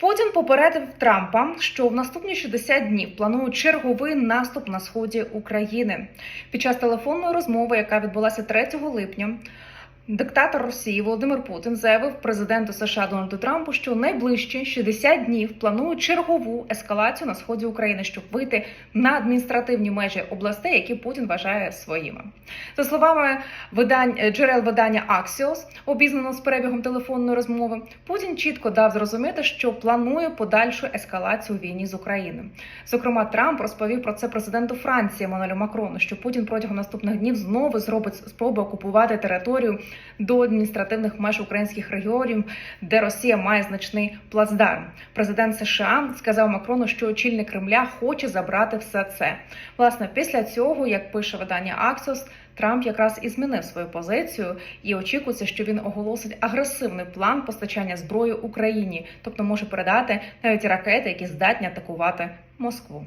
Путін попередив Трампа, що в наступні 60 днів планують черговий наступ на сході України. Під час телефонної розмови, яка відбулася 3 липня, диктатор Росії Володимир Путін заявив президенту США Дональду Трампу, що найближчі 60 днів планує чергову ескалацію на сході України, щоб вийти на адміністративні межі областей, які Путін вважає своїми. За словами видань джерел видання Axios, обізнано з перебігом телефонної розмови, Путін чітко дав зрозуміти, що планує подальшу ескалацію війні з Україною. Зокрема, Трамп розповів про це президенту Франції Еммануелю Макрону, що Путін протягом наступних днів знову зробить спроби окупувати територію до адміністративних меж українських регіонів, де Росія має значний плацдарм. Президент США сказав Макрону, що очільник Кремля хоче забрати все це. Власне, після цього, як пише видання Axios, Трамп якраз і змінив свою позицію, і очікується, що він оголосить агресивний план постачання зброї Україні, тобто може передати навіть ракети, які здатні атакувати Москву.